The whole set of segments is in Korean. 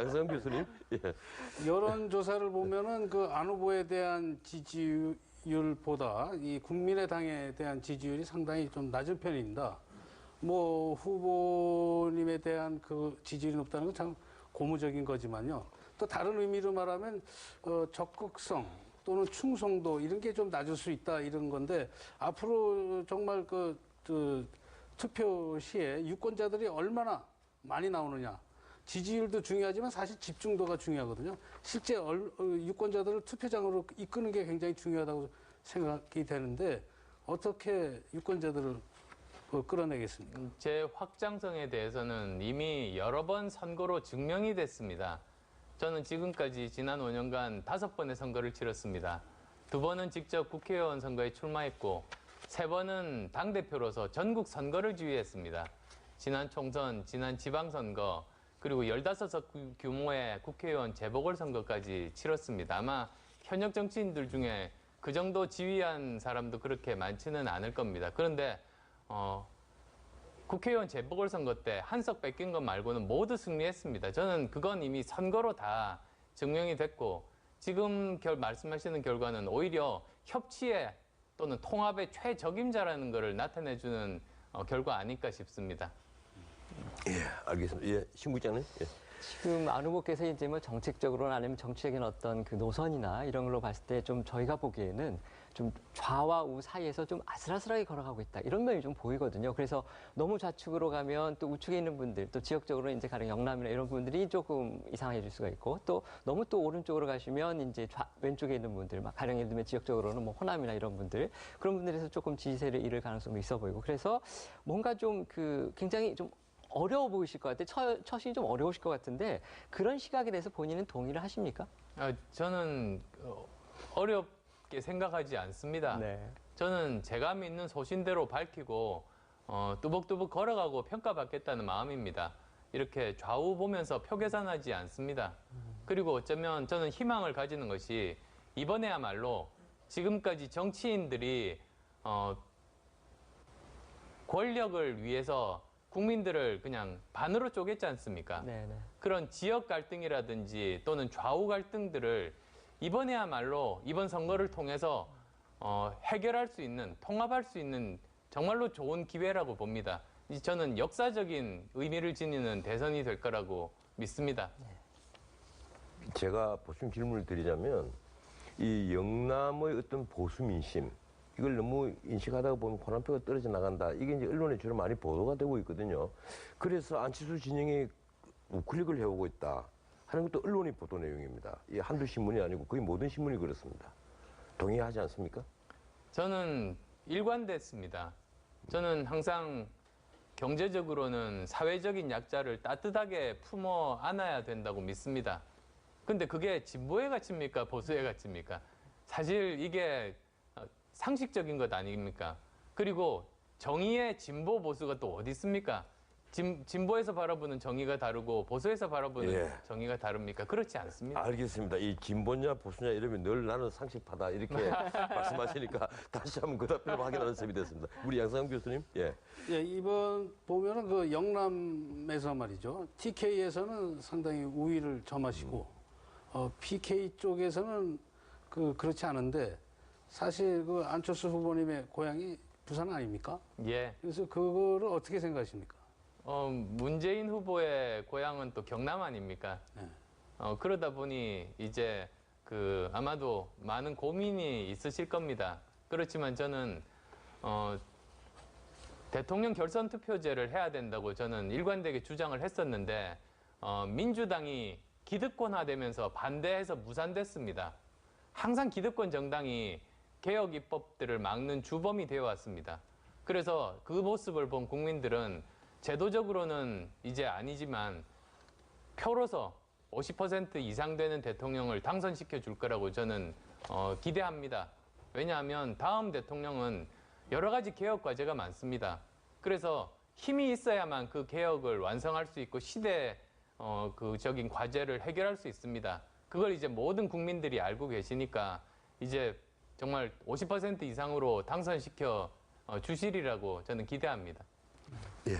양성 교수님. 예. 여론조사를 보면은 그 안 후보에 대한 지지율보다 이 국민의당에 대한 지지율이 상당히 좀 낮은 편입니다. 뭐 후보님에 대한 그 지지율이 높다는 건 참 고무적인 거지만요. 또 다른 의미로 말하면 어, 적극성 또는 충성도 이런 게 좀 낮을 수 있다 이런 건데 앞으로 정말 그, 그 투표 시에 유권자들이 얼마나 많이 나오느냐 지지율도 중요하지만 사실 집중도가 중요하거든요. 실제 얼- 어, 유권자들을 투표장으로 이끄는 게 굉장히 중요하다고 생각이 되는데 어떻게 유권자들을 어, 끌어내겠습니까? 제 확장성에 대해서는 이미 여러 번 선거로 증명이 됐습니다. 저는 지금까지 지난 5년간 다섯 번의 선거를 치렀습니다. 두 번은 직접 국회의원 선거에 출마했고, 세 번은 당대표로서 전국 선거를 지휘했습니다. 지난 총선, 지난 지방선거, 그리고 15석 규모의 국회의원 재보궐선거까지 치렀습니다. 아마 현역 정치인들 중에 그 정도 지휘한 사람도 그렇게 많지는 않을 겁니다. 그런데, 어, 국회의원 재보궐선거 때 한석 뺏긴 것 말고는 모두 승리했습니다. 저는 그건 이미 선거로 다 증명이 됐고 지금 결, 말씀하시는 결과는 오히려 협치의 또는 통합의 최적임자라는 것을 나타내주는 어, 결과 아닐까 싶습니다. 예, 알겠습니다. 예, 신부장님. 예. 지금 안 후보께서 이제 뭐 정책적으로나 아니면 정치적인 어떤 그 노선이나 이런 걸로 봤을 때 좀 저희가 보기에는 좀 좌와 우 사이에서 좀 아슬아슬하게 걸어가고 있다 이런 면이 좀 보이거든요. 그래서 너무 좌측으로 가면 또 우측에 있는 분들 또 지역적으로 이제 가령 영남이나 이런 분들이 조금 이상해질 수가 있고 또 너무 또 오른쪽으로 가시면 이제 좌, 왼쪽에 있는 분들 막 가령 예를 들면 지역적으로는 뭐 호남이나 이런 분들 그런 분들에서 조금 지지세를 잃을 가능성도 있어 보이고 그래서 뭔가 좀 그 굉장히 좀 어려워 보이실 것 같아요. 첫, 첫이 좀 어려우실 것 같은데 그런 시각에 대해서 본인은 동의를 하십니까? 아, 저는 어, 어렵게 생각하지 않습니다. 네. 저는 제가 믿는 소신대로 밝히고 어, 뚜벅뚜벅 걸어가고 평가받겠다는 마음입니다. 이렇게 좌우 보면서 표 계산하지 않습니다. 그리고 어쩌면 저는 희망을 가지는 것이 이번에야말로 지금까지 정치인들이 어, 권력을 위해서 국민들을 그냥 반으로 쪼갰지 않습니까? 네, 네. 그런 지역 갈등이라든지 또는 좌우 갈등들을 이번에야말로 이번 선거를 통해서 어, 해결할 수 있는 통합할 수 있는 정말로 좋은 기회라고 봅니다. 이- 저는 역사적인 의미를 지니는 대선이 될 거라고 믿습니다. 제가 보충 질문을 드리자면 이 영남의 어떤 보수 민심 이걸 너무 인식하다가 보면 호남표가 떨어져 나간다. 이게 이제 언론에 주로 많이 보도가 되고 있거든요. 그래서 안치수 진영이 우클릭을 해오고 있다. 하는 것도 언론의 보도 내용입니다. 이 한두 신문이 아니고 거의 모든 신문이 그렇습니다. 동의하지 않습니까? 저는 일관됐습니다. 저는 항상 경제적으로는 사회적인 약자를 따뜻하게 품어 안아야 된다고 믿습니다. 근데 그게 진보의 가치입니까? 보수의 가치입니까? 사실 이게 어, 상식적인 것 아닙니까? 그리고 정의의 진보 보수가 또 어디 있습니까? 진, 진보에서 바라보는 정의가 다르고 보수에서 바라보는 예. 정의가 다릅니까? 그렇지 않습니다. 알겠습니다. 이 진보냐 보수냐 이러면 늘 나는 상식파다 이렇게 말씀하시니까 다시 한번 그 답변을 확인하는 셈이 됐습니다. 우리 양상현 교수님, 예. 예, 이번 보면은 그 영남에서 말이죠. TK에서는 상당히 우위를 점하시고, 어, PK 쪽에서는 그, 그렇지 않은데, 사실 그 안철수 후보님의 고향이 부산 아닙니까? 예. 그래서 그거를 어떻게 생각하십니까? 어, 문재인 후보의 고향은 또 경남 아닙니까? 네. 어, 그러다 보니 이제 그 아마도 많은 고민이 있으실 겁니다. 그렇지만 저는 어, 대통령 결선 투표제를 해야 된다고 저는 일관되게 주장을 했었는데 어, 민주당이 기득권화되면서 반대해서 무산됐습니다. 항상 기득권 정당이 개혁 입법들을 막는 주범이 되어 왔습니다. 그래서 그 모습을 본 국민들은 제도적으로는 이제 아니지만 표로서 50% 이상 되는 대통령을 당선시켜 줄 거라고 저는 어, 기대합니다. 왜냐하면 다음 대통령은 여러 가지 개혁 과제가 많습니다. 그래서 힘이 있어야만 그 개혁을 완성할 수 있고 시대 어, 그적인 과제를 해결할 수 있습니다. 그걸 이제 모든 국민들이 알고 계시니까 이제 정말 50% 이상으로 당선시켜 어, 주시리라고 저는 기대합니다. 예.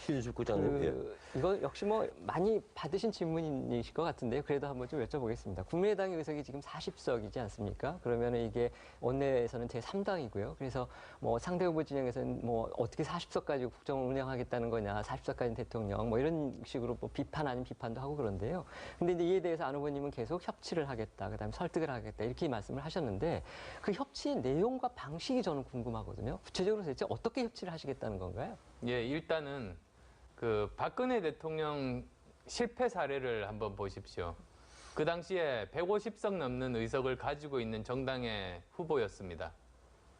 신인숙 국장님, 예. 그 이거 역시 뭐 많이 받으신 질문이실 것 같은데요. 그래도 한번 좀 여쭤보겠습니다. 국민의당의 의석이 지금 40석이지 않습니까? 그러면 이게 원내에서는 제3당이고요. 그래서 뭐 상대 후보 진영에서는 뭐 어떻게 40석 가지고 국정을 운영하겠다는 거냐, 40석까지 대통령 뭐 이런 식으로 뭐 비판 아닌 비판도 하고 그런데요. 근데 이제 이에 대해서 안 후보님은 계속 협치를 하겠다, 그다음에 설득을 하겠다 이렇게 말씀을 하셨는데 그 협치 내용과 방식이 저는 궁금하거든요. 구체적으로 대체 어떻게 협치를 하시겠다는 건가요? 예, 일단은 그 박근혜 대통령 실패 사례를 한번 보십시오. 그 당시에 150석 넘는 의석을 가지고 있는 정당의 후보였습니다.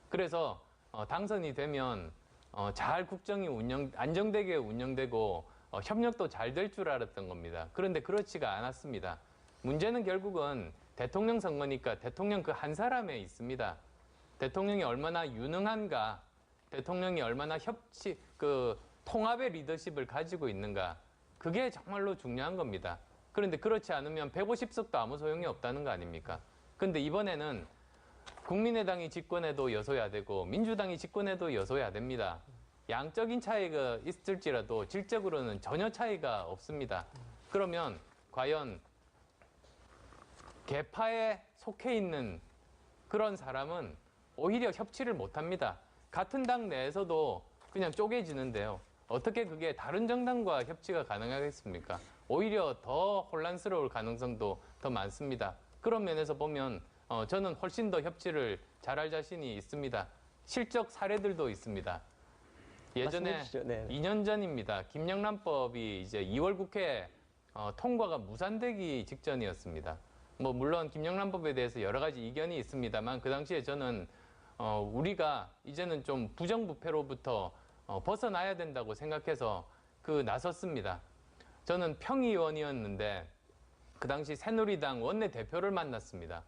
그래서 어, 당선이 되면 어, 잘 국정이 운영 안정되게 운영되고 어, 협력도 잘 될 줄 알았던 겁니다. 그런데 그렇지가 않았습니다. 문제는 결국은 대통령 선거니까 대통령 그 한 사람에 있습니다. 대통령이 얼마나 유능한가, 대통령이 얼마나 협치 그 통합의 리더십을 가지고 있는가, 그게 정말로 중요한 겁니다. 그런데 그렇지 않으면 150석도 아무 소용이 없다는 거 아닙니까? 근데 이번에는 국민의당이 집권해도 여소야 되고 민주당이 집권해도 여소야 됩니다. 양적인 차이가 있을지라도 질적으로는 전혀 차이가 없습니다. 그러면 과연 개파에 속해 있는 그런 사람은 오히려 협치를 못 합니다. 같은 당 내에서도 그냥 쪼개지는데요. 어떻게 그게 다른 정당과 협치가 가능하겠습니까? 오히려 더 혼란스러울 가능성도 더 많습니다. 그런 면에서 보면 어, 저는 훨씬 더 협치를 잘할 자신이 있습니다. 실적 사례들도 있습니다. 예전에 말씀해 주시죠. 네. 2년 전입니다. 김영란법이 이제 2월 국회 어, 통과가 무산되기 직전이었습니다. 뭐 물론 김영란법에 대해서 여러 가지 이견이 있습니다만 그 당시에 저는 어, 우리가 이제는 좀 부정부패로부터 어, 벗어나야 된다고 생각해서 그 나섰습니다. 저는 평의원이었는데 그 당시 새누리당 원내 대표를 만났습니다.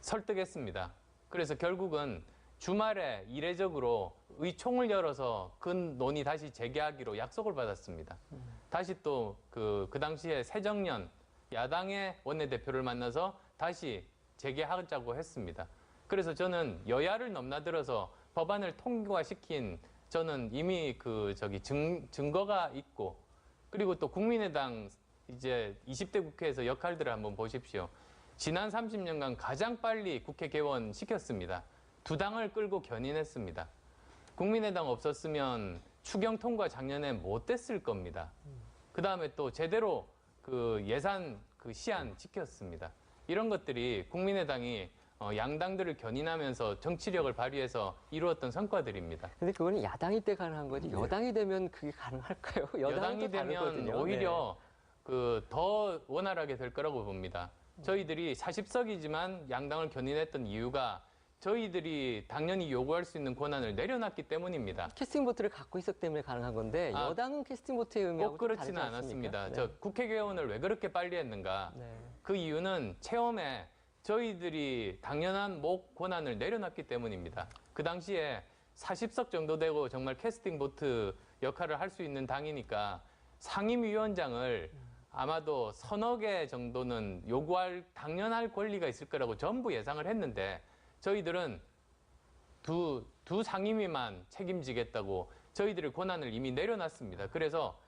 설득했습니다. 그래서 결국은 주말에 이례적으로 의총을 열어서 그 논의 다시 재개하기로 약속을 받았습니다. 다시 또 그 그 당시에 새정년 야당의 원내대표를 만나서 다시 재개하자고 했습니다. 그래서 저는 여야를 넘나들어서 법안을 통과시킨 저는 이미 그 저기 증, 증거가 있고 그리고 또 국민의당 이제 20대 국회에서 역할들을 한번 보십시오. 지난 30년간 가장 빨리 국회 개원 시켰습니다. 두 당을 끌고 견인했습니다. 국민의당 없었으면 추경 통과 작년에 못 됐을 겁니다. 그 다음에 또 제대로 그 예산 그 시한 지켰습니다. 이런 것들이 국민의당이 어, 양당들을 견인하면서 정치력을 발휘해서 이루었던 성과들입니다. 근데 그거는 야당일 때 가능한 거지 여당이 되면 그게 가능할까요? 여당이 또 되면 다르거든요. 오히려 그더 원활하게 될 거라고 봅니다. 저희들이 40석이지만 양당을 견인했던 이유가 저희들이 당연히 요구할 수 있는 권한을 내려놨기 때문입니다. 네. 캐스팅 보트를 갖고 있었기 때문에 가능한 건데 아, 여당은 캐스팅 보트의 의미하고 꼭좀 그렇지는 않았습니다. 않습니까? 저 국회 개원을 왜 그렇게 빨리 했는가? 네. 네. 그 이유는 체험에 저희들이 당연한 목 권한을 내려놨기 때문입니다. 그 당시에 40석 정도 되고 정말 캐스팅 보트 역할을 할 수 있는 당이니까 상임위원장을 아마도 서너 개 정도는 요구할 당연할 권리가 있을 거라고 전부 예상을 했는데 저희들은 두, 두 상임위만 책임지겠다고 저희들의 권한을 이미 내려놨습니다. 그래서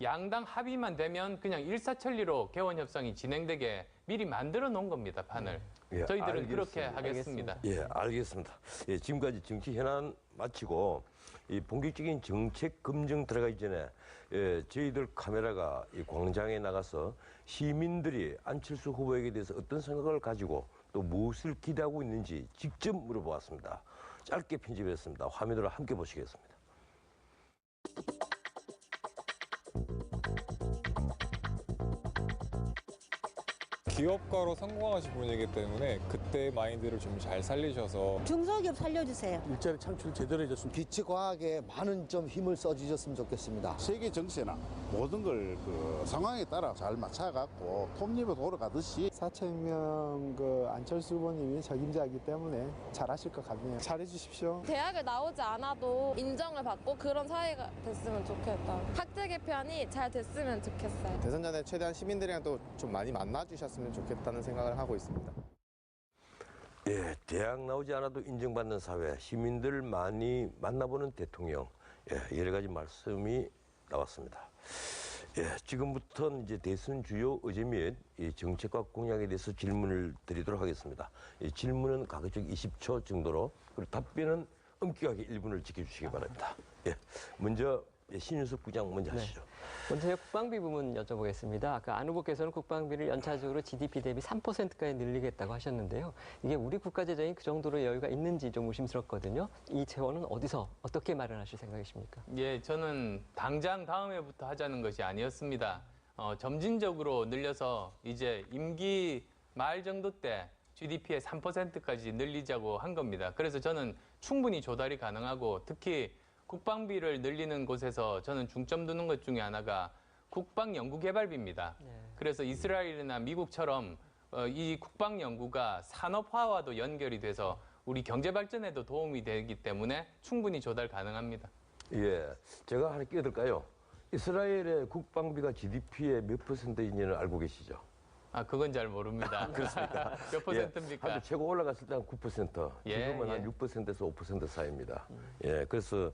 양당 합의만 되면 그냥 일사천리로 개원 협상이 진행되게 미리 만들어 놓은 겁니다, 판을. 예, 저희들은 그렇게 알겠습니다. 하겠습니다. 예, 알겠습니다. 예, 지금까지 정치 현안 마치고 이 본격적인 정책 검증 들어가기 전에 예, 저희들 카메라가 이 광장에 나가서 시민들이 안철수 후보에게 대해서 어떤 생각을 가지고 또 무엇을 기대하고 있는지 직접 물어보았습니다. 짧게 편집했습니다. 화면으로 함께 보시겠습니다. 기업가로 성공하신 분이기 때문에 그때 마인드를 좀 잘 살리셔서 중소기업 살려주세요. 일자리 창출 제대로 해줬으면 기치 과학에 많은 좀 힘을 써주셨으면 좋겠습니다. 세계 정세나 모든 걸 그 상황에 따라 잘 맞춰갖고 톱니에 돌아가듯이 사천명 그 안철수 후보님이 적임자이기 때문에 잘하실 것 같네요. 잘해주십시오. 대학을 나오지 않아도 인정을 받고 그런 사회가 됐으면 좋겠다. 학제 개편이 잘 됐으면 좋겠어요. 대선 전에 최대한 시민들이랑 또 좀 많이 만나 주셨으면 좋겠다는 생각을 하고 있습니다. 예, 대학 나오지 않아도 인정받는 사회, 시민들 많이 만나보는 대통령, 예, 여러 가지 말씀이 나왔습니다. 예, 지금부터는 이제 대선 주요 의제 및이 정책과 공약에 대해서 질문을 드리도록 하겠습니다. 이 질문은 가급적 20초 정도로 그리고 답변은 엄격하게 1분을 지켜주시기 바랍니다. 예, 먼저 예, 신윤석 부장 먼저 하시죠. 먼저 제가 국방비 부분 여쭤보겠습니다. 아까 안 후보께서는 국방비를 연차적으로 GDP 대비 3%까지 늘리겠다고 하셨는데요. 이게 우리 국가 재정이 그 정도로 여유가 있는지 좀 의심스럽거든요. 이 재원은 어디서 어떻게 마련하실 생각이십니까? 예, 저는 당장 다음 해부터 하자는 것이 아니었습니다. 어, 점진적으로 늘려서 이제 임기 말 정도 때 GDP의 3%까지 늘리자고 한 겁니다. 그래서 저는 충분히 조달이 가능하고 특히 국방비를 늘리는 곳에서 저는 중점 두는 것 중에 하나가 국방 연구 개발비입니다. 그래서 이스라엘이나 미국처럼 어, 이 국방 연구가 산업화와도 연결이 돼서 우리 경제 발전에도 도움이 되기 때문에 충분히 조달 가능합니다. 예, 제가 하나 끼어들까요? 이스라엘의 국방비가 GDP의 몇 퍼센트인지는 알고 계시죠? 아, 그건 잘 모릅니다. 그렇습니까? 몇 퍼센트입니까? 예, 한때 최고 올라갔을 때 한 9%, 예, 지금은 예. 한 6%에서 5% 사이입니다. 예, 그래서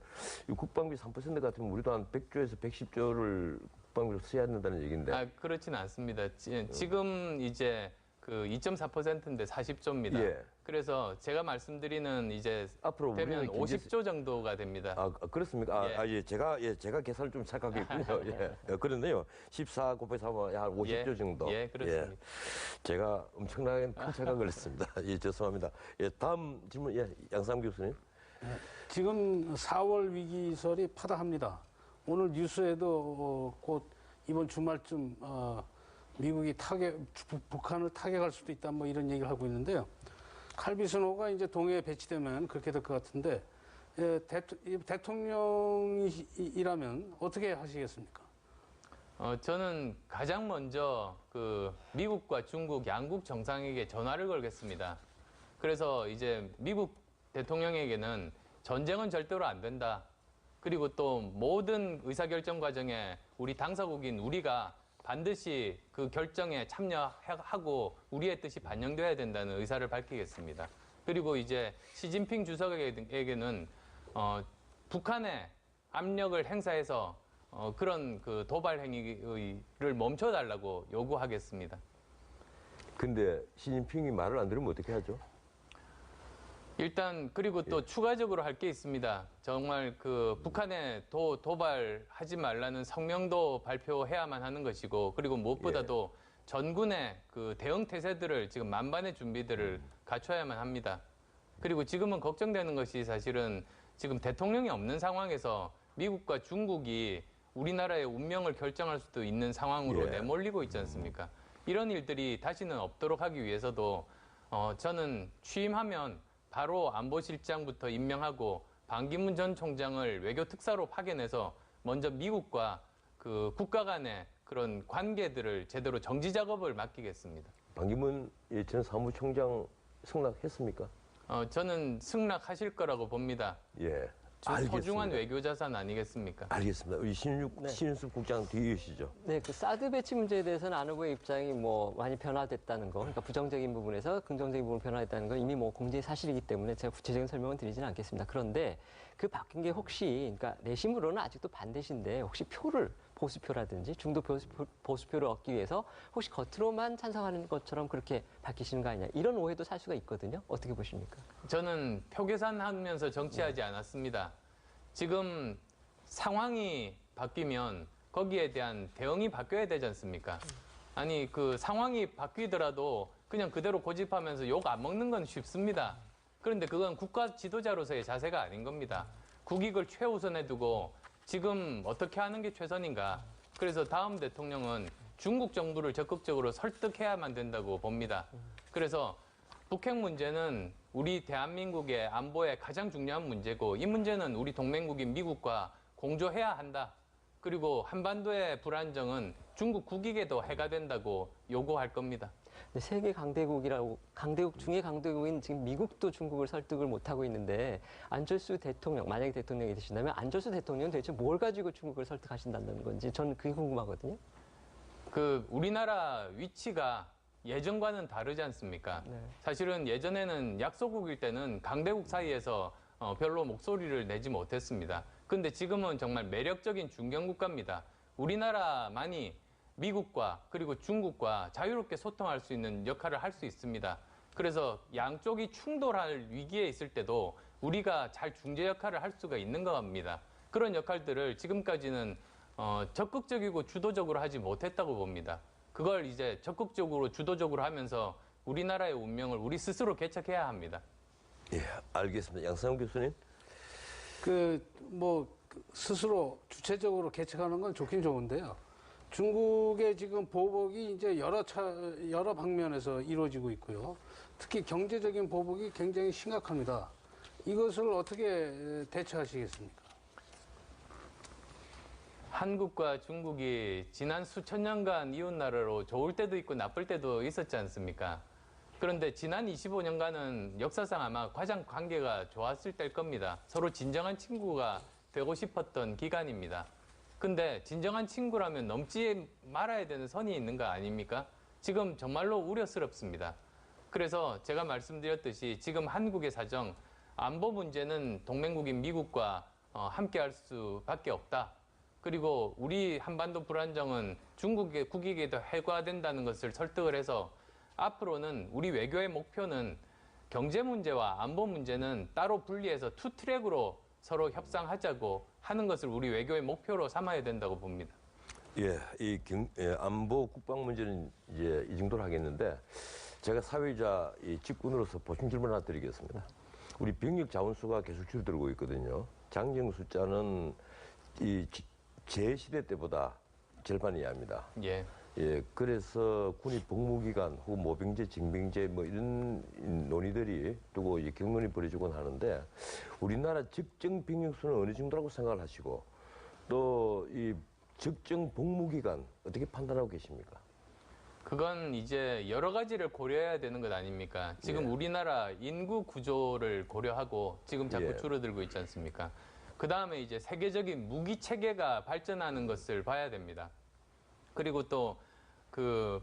이 국방비 3% 같으면 우리도 한 100조에서 110조를 국방비로 써야 된다는 얘기인데. 아, 그렇지는 않습니다. 지- 지금 이제 그 2.4%인데 40조입니다. 예. 그래서 제가 말씀드리는 이제 앞으로 되면 우리는 경제- 50조 정도가 됩니다. 아, 그렇습니까? 아, 예. 아, 예, 제가, 예, 제가 계산을 좀 착각했군요. 예. 예, 그런데요. 14 곱하기 3은 한 50조 예. 정도. 예, 그렇습니다. 제가 엄청나게 큰 착각을 했습니다. 예, 죄송합니다. 예, 다음 질문, 예, 양삼 교수님. 지금 4월 위기설이 파다합니다. 오늘 뉴스에도 어, 곧 이번 주말쯤 어, 미국이 타격, 부- 북한을 타격할 수도 있다 뭐 이런 얘기를 하고 있는데요. 칼비스노가 이제 동해에 배치되면 그렇게 될 것 같은데 예, 대통, 대통 령이라면 어떻게 하시겠습니까? 어, 저는 가장 먼저 그 미국과 중국 양국 정상에게 전화를 걸겠습니다. 그래서 이제 미국 대통령에게는 전쟁은 절대로 안 된다. 그리고 또 모든 의사결정 과정에 우리 당사국인 우리가 반드시 그 결정에 참여하고 우리의 뜻이 반영돼야 된다는 의사를 밝히겠습니다. 그리고 이제 시진핑 주석에게는 어, 북한에 압력을 행사해서 어, 그런 그 도발 행위를 멈춰달라고 요구하겠습니다. 근데 시진핑이 말을 안 들으면 어떻게 하죠? 일단 그리고 또 추가적으로 할 게 있습니다. 정말 그 북한에 도, 도발하지 말라는 성명도 발표해야만 하는 것이고 그리고 무엇보다도 전군의 그 대응 태세들을 지금 만반의 준비들을 갖춰야만 합니다. 그리고 지금은 걱정되는 것이 사실은 지금 대통령이 없는 상황에서 미국과 중국이 우리나라의 운명을 결정할 수도 있는 상황으로 예. 내몰리고 있지 않습니까? 이런 일들이 다시는 없도록 하기 위해서도 어, 저는 취임하면 바로 안보실장부터 임명하고 반기문 전 총장을 외교 특사로 파견해서 먼저 미국과 그 국가 간의 그런 관계들을 제대로 정지 작업을 맡기겠습니다. 반기문 예, 전 사무총장 승낙했습니까? 어, 저는 승낙하실 거라고 봅니다. 예. 알겠습니다. 소중한 외교 자산 아니겠습니까? 알겠습니다. 우리 신윤, 네. 신윤숙 국장 뒤에 계시죠? 네, 그 사드 배치 문제에 대해서는 안 후보의 입장이 뭐 많이 변화됐다는 거, 그러니까 부정적인 부분에서 긍정적인 부분 변화됐다는 건 이미 뭐 공개의 사실이기 때문에 제가 구체적인 설명은 드리지는 않겠습니다. 그런데 그 바뀐 게 혹시, 그러니까 내심으로는 아직도 반대신데 혹시 표를 보수표라든지 중도 보수표, 보수표를 얻기 위해서 혹시 겉으로만 찬성하는 것처럼 그렇게 바뀌시는 거 아니냐 이런 오해도 살 수가 있거든요. 어떻게 보십니까? 저는 표 계산하면서 정치하지 않았습니다. 지금 상황이 바뀌면 거기에 대한 대응이 바뀌어야 되지 않습니까? 아니 그 상황이 바뀌더라도 그냥 그대로 고집하면서 욕 안 먹는 건 쉽습니다. 그런데 그건 국가 지도자로서의 자세가 아닌 겁니다. 국익을 최우선에 두고 지금 어떻게 하는 게 최선인가? 그래서 다음 대통령은 중국 정부를 적극적으로 설득해야만 된다고 봅니다. 그래서 북핵 문제는 우리 대한민국의 안보의 가장 중요한 문제고 이 문제는 우리 동맹국인 미국과 공조해야 한다. 그리고 한반도의 불안정은 중국 국익에도 해가 된다고 요구할 겁니다. 세계 강대국이라고 강대국 중에 강대국인 지금 미국도 중국을 설득을 못 하고 있는데 안철수 대통령 만약에 대통령이 되신다면 안철수 대통령은 도대체 뭘 가지고 중국을 설득하신다는 건지 저는 그게 궁금하거든요. 그 우리나라 위치가 예전과는 다르지 않습니까? 네. 사실은 예전에는 약소국일 때는 강대국 사이에서 어, 별로 목소리를 내지 못했습니다. 근데 지금은 정말 매력적인 중견국가입니다. 우리나라만이 미국과 그리고 중국과 자유롭게 소통할 수 있는 역할을 할 수 있습니다. 그래서 양쪽이 충돌할 위기에 있을 때도 우리가 잘 중재 역할을 할 수가 있는 겁니다. 그런 역할들을 지금까지는 어, 적극적이고 주도적으로 하지 못했다고 봅니다. 그걸 이제 적극적으로 주도적으로 하면서 우리나라의 운명을 우리 스스로 개척해야 합니다. 예, 알겠습니다. 양상훈 교수님. 그 뭐 스스로 주체적으로 개척하는 건 좋긴 좋은데요. 중국의 지금 보복이 이제 여러 차 여러 방면에서 이루어지고 있고요. 특히 경제적인 보복이 굉장히 심각합니다. 이것을 어떻게 대처하시겠습니까? 한국과 중국이 지난 수천 년간 이웃 나라로 좋을 때도 있고 나쁠 때도 있었지 않습니까? 그런데 지난 25년간은 역사상 아마 가장 관계가 좋았을 때일 겁니다. 서로 진정한 친구가 되고 싶었던 기간입니다. 근데 진정한 친구라면 넘지 말아야 되는 선이 있는 거 아닙니까? 지금 정말로 우려스럽습니다. 그래서 제가 말씀드렸듯이 지금 한국의 사정, 안보 문제는 동맹국인 미국과 어, 함께 할 수밖에 없다. 그리고 우리 한반도 불안정은 중국의 국익에도 해과된다는 것을 설득을 해서 앞으로는 우리 외교의 목표는 경제 문제와 안보 문제는 따로 분리해서 투 트랙으로 서로 협상하자고 하는 것을 우리 외교의 목표로 삼아야 된다고 봅니다. 예, 이 경, 예, 안보 국방 문제는 이제 이 정도로 하겠는데 제가 사회자 이 직군으로서 보충 질문 하나 드리겠습니다. 우리 병력 자원수가 계속 줄어들고 있거든요. 장정 숫자는 이 제 시대 때보다 절반 이하입니다. 예. 예, 그래서 군이 복무기간 혹은 모병제, 징병제 뭐 이런 논의들이 두고 이제 경론이 벌어지곤 하는데 우리나라 적정 병력 수는 어느 정도라고 생각을 하시고 또 이 적정 복무기간 어떻게 판단하고 계십니까? 그건 이제 여러 가지를 고려해야 되는 것 아닙니까? 지금 예. 우리나라 인구 구조를 고려하고 지금 자꾸 예. 줄어들고 있지 않습니까? 그 다음에 이제 세계적인 무기 체계가 발전하는 것을 봐야 됩니다. 그리고 또 그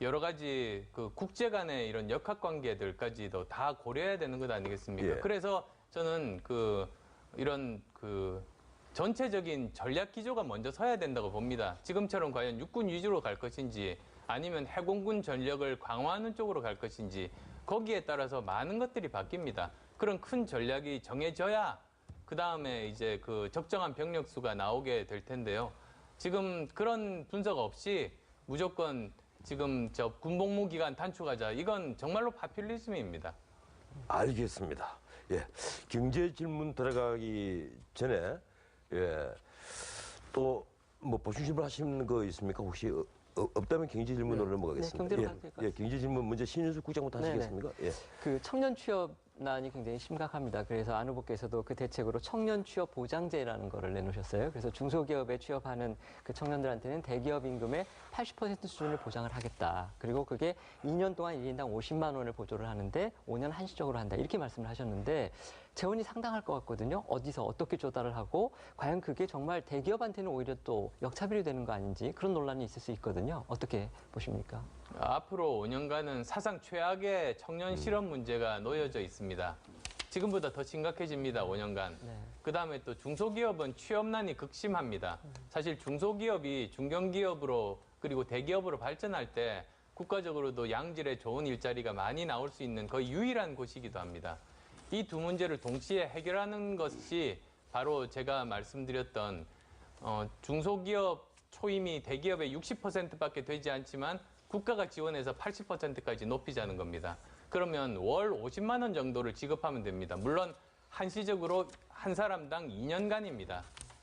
여러 가지 그 국제 간의 이런 역학 관계들까지도 다 고려해야 되는 것 아니겠습니까? 예. 그래서 저는 그 이런 그 전체적인 전략 기조가 먼저 서야 된다고 봅니다. 지금처럼 과연 육군 위주로 갈 것인지 아니면 해공군 전력을 강화하는 쪽으로 갈 것인지 거기에 따라서 많은 것들이 바뀝니다. 그런 큰 전략이 정해져야 그 다음에 이제 그 적정한 병력 수가 나오게 될 텐데요. 지금 그런 분석 없이 무조건 지금 저 군복무 기간 단축하자 이건 정말로 파퓰리즘입니다. 알겠습니다. 예, 경제 질문 들어가기 전에 예, 또 뭐 보충 질문 하시는 거 있습니까? 혹시 어, 어, 없다면 경제 질문으로 넘어가겠습니다. 네, 경제로 예, 가도? 예, 경제 질문 먼저 신윤수 국장부터 네네. 하시겠습니까? 예. 그 청년 취업 난이 굉장히 심각합니다. 그래서 안 후보께서도 그 대책으로 청년 취업 보장제라는 거를 내놓으셨어요. 그래서 중소기업에 취업하는 그 청년들한테는 대기업 임금의 80% 수준을 보장을 하겠다. 그리고 그게 2년 동안 1인당 50만 원을 보조를 하는데 5년 한시적으로 한다. 이렇게 말씀을 하셨는데 재원이 상당할 것 같거든요. 어디서 어떻게 조달을 하고 과연 그게 정말 대기업한테는 오히려 또 역차별이 되는 거 아닌지 그런 논란이 있을 수 있거든요. 어떻게 보십니까? 앞으로 5년간은 사상 최악의 청년 실업 문제가 놓여져 있습니다. 지금보다 더 심각해집니다. 5년간. 네. 그 다음에 또 중소기업은 취업난이 극심합니다. 사실 중소기업이 중견기업으로 그리고 대기업으로 발전할 때 국가적으로도 양질의 좋은 일자리가 많이 나올 수 있는 거의 유일한 곳이기도 합니다. 이 두 문제를 동시에 해결하는 것이 바로 제가 말씀드렸던 어, 중소기업 초임이 대기업의 60%밖에 되지 않지만 국가가 지원해서 80%까지 높이자는 겁니다. 그러면 월 50만 원 정도를 지급하면 됩니다. 물론 한시적으로 한 사람당 2년간입니다.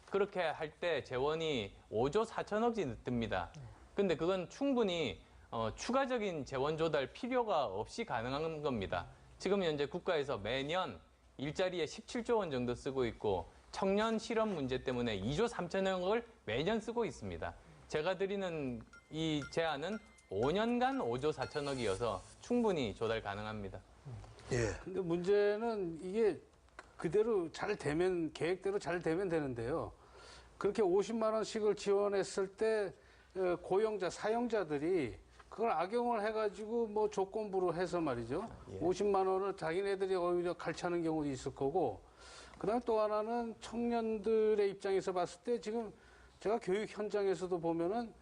그렇게 할 때 재원이 5조 4천억이 듭니다. 근데 그건 충분히 어, 추가적인 재원 조달 필요가 없이 가능한 겁니다. 지금 현재 국가에서 매년 일자리에 17조 원 정도 쓰고 있고 청년 실업 문제 때문에 2조 3천억을 매년 쓰고 있습니다. 제가 드리는 이 제안은 5년간 5조 4천억이어서 충분히 조달 가능합니다. 예. 근데 문제는 이게 그대로 잘 되면 계획대로 잘 되면 되는데요. 그렇게 50만 원씩을 지원했을 때 어, 고용자 사용자들이 그걸 악용을 해가지고 뭐 조건부로 해서 말이죠. 50만 원을 자기네들이 오히려 갈취하는 경우도 있을 거고. 그다음 또 하나는 청년들의 입장에서 봤을 때 지금 제가 교육 현장에서도 보면은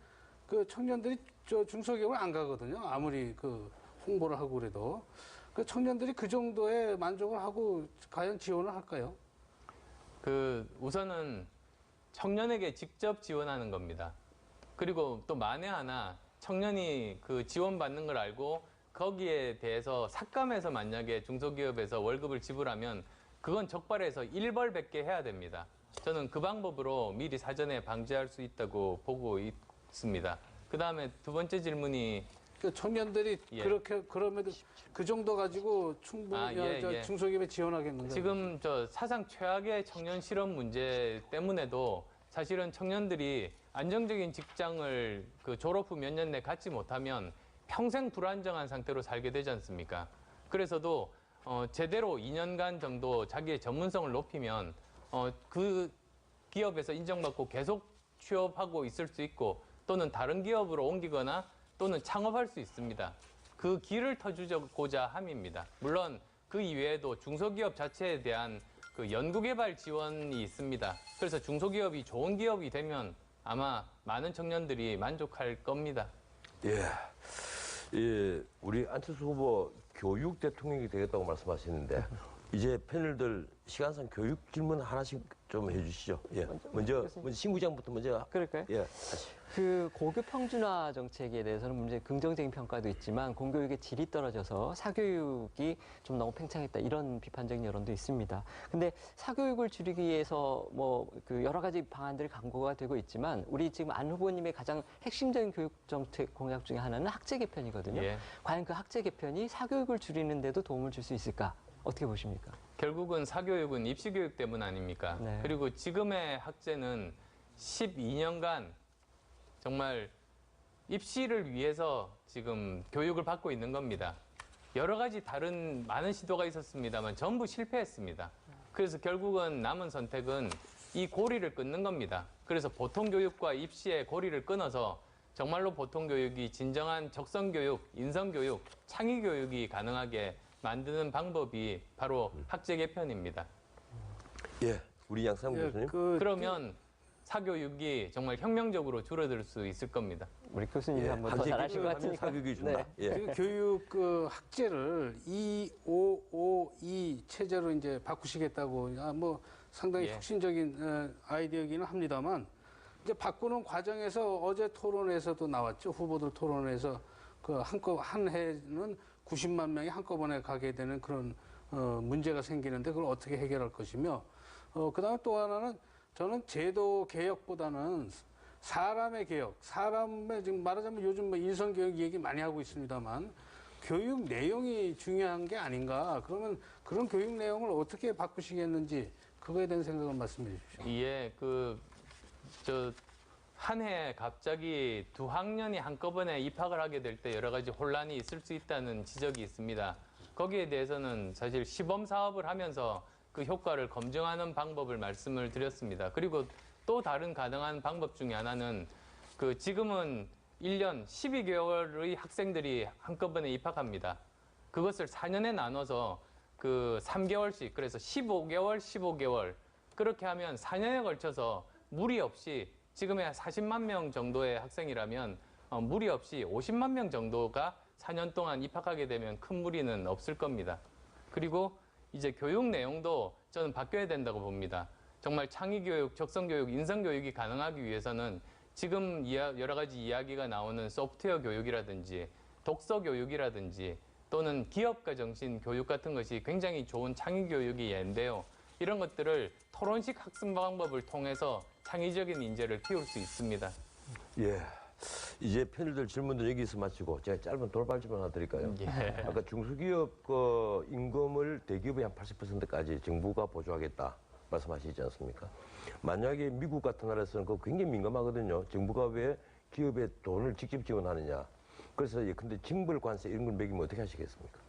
그 청년들이 저 중소기업을 안 가거든요. 아무리 그 홍보를 하고 그래도 그 청년들이 그 정도의 만족을 하고 과연 지원을 할까요? 그 우선은 청년에게 직접 지원하는 겁니다. 그리고 또 만에 하나 청년이 그 지원받는 걸 알고 거기에 대해서 삭감해서 만약에 중소기업에서 월급을 지불하면 그건 적발해서 일벌백계 해야 됩니다. 저는 그 방법으로 미리 사전에 방지할 수 있다고 보고 있습니다. 그 다음에 두 번째 질문이 그 청년들이 예. 그렇게 그럼에도 그 정도 가지고 충분히 아, 예, 저 예. 중소기업에 지원하겠는가? 지금 저 사상 최악의 청년 실업 문제 때문에도 사실은 청년들이 안정적인 직장을 그 졸업 후 몇 년 내 갖지 못하면 평생 불안정한 상태로 살게 되지 않습니까? 그래서도 어, 제대로 2년간 정도 자기의 전문성을 높이면 어, 그 기업에서 인정받고 계속 취업하고 있을 수 있고 또는 다른 기업으로 옮기거나 또는 창업할 수 있습니다. 그 길을 터주고자 함입니다. 물론 그 이외에도 중소기업 자체에 대한 그 연구개발 지원이 있습니다. 그래서 중소기업이 좋은 기업이 되면 아마 많은 청년들이 만족할 겁니다. 예. 예, 우리 안철수 후보 교육 대통령이 되겠다고 말씀하시는데 이제 패널들 시간상 교육 질문 하나씩 좀 해주시죠. 예. 먼저 먼저 신부장부터 먼저 그럴까요? 예. 그 고교 평준화 정책에 대해서는 문제 긍정적인 평가도 있지만 공교육의 질이 떨어져서 사교육이 좀 너무 팽창했다 이런 비판적인 여론도 있습니다. 근데 사교육을 줄이기 위해서 뭐 그 여러 가지 방안들이 강구가 되고 있지만 우리 지금 안 후보님의 가장 핵심적인 교육 정책 공약 중에 하나는 학제 개편이거든요. 예. 과연 그 학제 개편이 사교육을 줄이는데도 도움을 줄 수 있을까? 어떻게 보십니까? 결국은 사교육은 입시교육 때문 아닙니까? 네. 그리고 지금의 학제는 12년간 정말 입시를 위해서 지금 교육을 받고 있는 겁니다. 여러 가지 다른 많은 시도가 있었습니다만 전부 실패했습니다. 그래서 결국은 남은 선택은 이 고리를 끊는 겁니다. 그래서 보통 교육과 입시의 고리를 끊어서 정말로 보통 교육이 진정한 적성 교육, 인성 교육, 창의 교육이 가능하게 만드는 방법이 바로 학제 개편입니다. 예. 우리 양상 예, 교수님. 그 그러면 사교육이 정말 혁명적으로 줄어들 수 있을 겁니다. 우리 교수님이 예. 한번 더 잘하실 것 같으니까. 사교육이 준다. 네. 예. 그 교육 그 학제를 2552 체제로 이제 바꾸시겠다고 아, 뭐 상당히 예. 혁신적인 어, 아이디어이기는 합니다만 이제 바꾸는 과정에서 어제 토론에서도 나왔죠 후보들 토론에서 그 한꺼 한 해는 90만 명이 한꺼번에 가게 되는 그런 어, 문제가 생기는데 그걸 어떻게 해결할 것이며 어, 그다음에 또 하나는 저는 제도 개혁보다는 사람의 개혁, 사람의 지금 말하자면 요즘 뭐 인성 개혁 얘기 많이 하고 있습니다만 교육 내용이 중요한 게 아닌가. 그러면 그런 교육 내용을 어떻게 바꾸시겠는지 그거에 대한 생각을 말씀해 주십시오. 이에 그저 한 해 갑자기 두 학년이 한꺼번에 입학을 하게 될 때 여러 가지 혼란이 있을 수 있다는 지적이 있습니다. 거기에 대해서는 사실 시범 사업을 하면서 그 효과를 검증하는 방법을 말씀을 드렸습니다. 그리고 또 다른 가능한 방법 중에 하나는 그 지금은 1년 12개월의 학생들이 한꺼번에 입학합니다. 그것을 4년에 나눠서 그 3개월씩 그래서 15개월, 15개월 그렇게 하면 4년에 걸쳐서 무리 없이 지금의 40만 명 정도의 학생이라면 어, 무리 없이 50만 명 정도가 4년 동안 입학하게 되면 큰 무리는 없을 겁니다. 그리고 이제 교육 내용도 저는 바뀌어야 된다고 봅니다. 정말 창의 교육, 적성 교육, 인성 교육이 가능하기 위해서는 지금 여러 가지 이야기가 나오는 소프트웨어 교육이라든지 독서 교육이라든지 또는 기업가 정신 교육 같은 것이 굉장히 좋은 창의 교육이 예인데요. 이런 것들을 토론식 학습 방법을 통해서 창의적인 인재를 키울 수 있습니다. 예. 이제 패널들 질문도 여기서 마치고 제가 짧은 돌발 질문 하나 드릴까요? 예. 아까 중소기업 그 임금을 대기업의 한 80%까지 정부가 보조하겠다 말씀하시지 않습니까? 만약에 미국 같은 나라에서는 그거 굉장히 민감하거든요. 정부가 왜 기업에 돈을 직접 지원하느냐. 그래서 예컨대 징벌 관세 이런 걸 매기면 어떻게 하시겠습니까?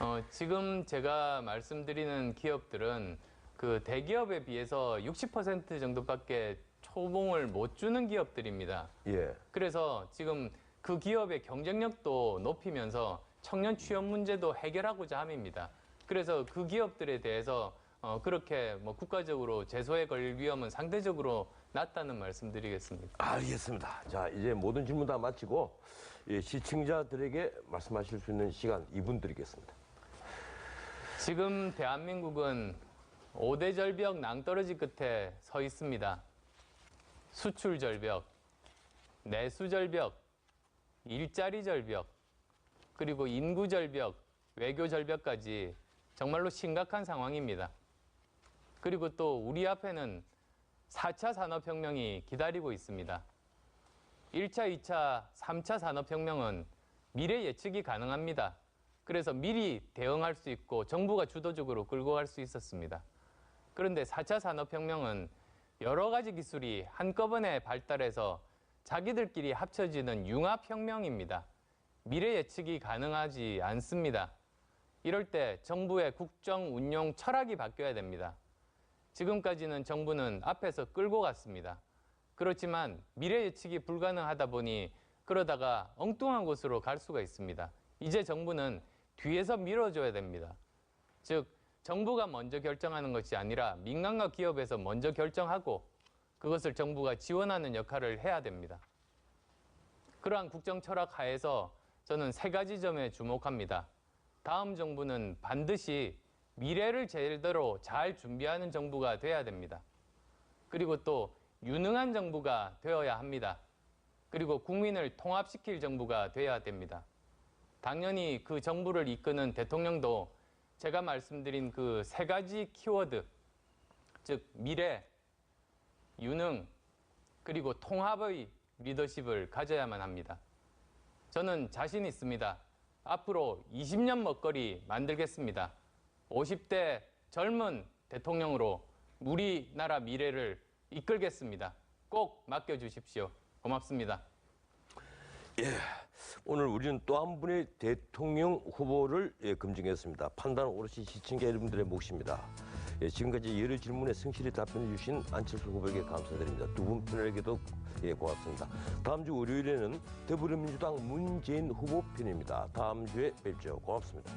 어, 지금 제가 말씀드리는 기업들은 그 대기업에 비해서 60% 정도밖에 초봉을 못 주는 기업들입니다. 예. 그래서 지금 그 기업의 경쟁력도 높이면서 청년 취업 문제도 해결하고자 함입니다. 그래서 그 기업들에 대해서 어, 그렇게 뭐 국가적으로 제소에 걸릴 위험은 상대적으로 낫다는 말씀드리겠습니다. 알겠습니다. 자, 이제 모든 질문 다 마치고 예, 시청자들에게 말씀하실 수 있는 시간 2분 드리겠습니다. 지금 대한민국은 5대 절벽 낭떠러지 끝에 서 있습니다. 수출 절벽, 내수 절벽, 일자리 절벽, 그리고 인구 절벽, 외교 절벽까지 정말로 심각한 상황입니다. 그리고 또 우리 앞에는 4차 산업혁명이 기다리고 있습니다. 1차, 2차, 3차 산업혁명은 미래 예측이 가능합니다. 그래서 미리 대응할 수 있고 정부가 주도적으로 끌고 갈 수 있었습니다. 그런데 4차 산업혁명은 여러 가지 기술이 한꺼번에 발달해서 자기들끼리 합쳐지는 융합혁명입니다. 미래 예측이 가능하지 않습니다. 이럴 때 정부의 국정 운용 철학이 바뀌어야 됩니다. 지금까지는 정부는 앞에서 끌고 갔습니다. 그렇지만 미래 예측이 불가능하다 보니 그러다가 엉뚱한 곳으로 갈 수가 있습니다. 이제 정부는 뒤에서 밀어줘야 됩니다. 즉, 정부가 먼저 결정하는 것이 아니라 민간과 기업에서 먼저 결정하고 그것을 정부가 지원하는 역할을 해야 됩니다. 그러한 국정 철학 하에서 저는 세 가지 점에 주목합니다. 다음 정부는 반드시 미래를 제대로 잘 준비하는 정부가 돼야 됩니다. 그리고 또 유능한 정부가 되어야 합니다. 그리고 국민을 통합시킬 정부가 돼야 됩니다. 당연히 그 정부를 이끄는 대통령도 제가 말씀드린 그 세 가지 키워드, 즉 미래, 유능, 그리고 통합의 리더십을 가져야만 합니다. 저는 자신 있습니다. 앞으로 20년 먹거리 만들겠습니다. 50대 젊은 대통령으로 우리나라 미래를 이끌겠습니다. 꼭 맡겨주십시오. 고맙습니다. 오늘 우리는 또 한 분의 대통령 후보를 예, 검증했습니다. 판단 오롯이 시청자 여러분들의 몫입니다. 예, 지금까지 여러 질문에 성실히 답변해 주신 안철수 후보에게 감사드립니다. 두 분 편에게도 예, 고맙습니다. 다음 주 월요일에는 더불어민주당 문재인 후보 편입니다. 다음 주에 뵙죠. 고맙습니다.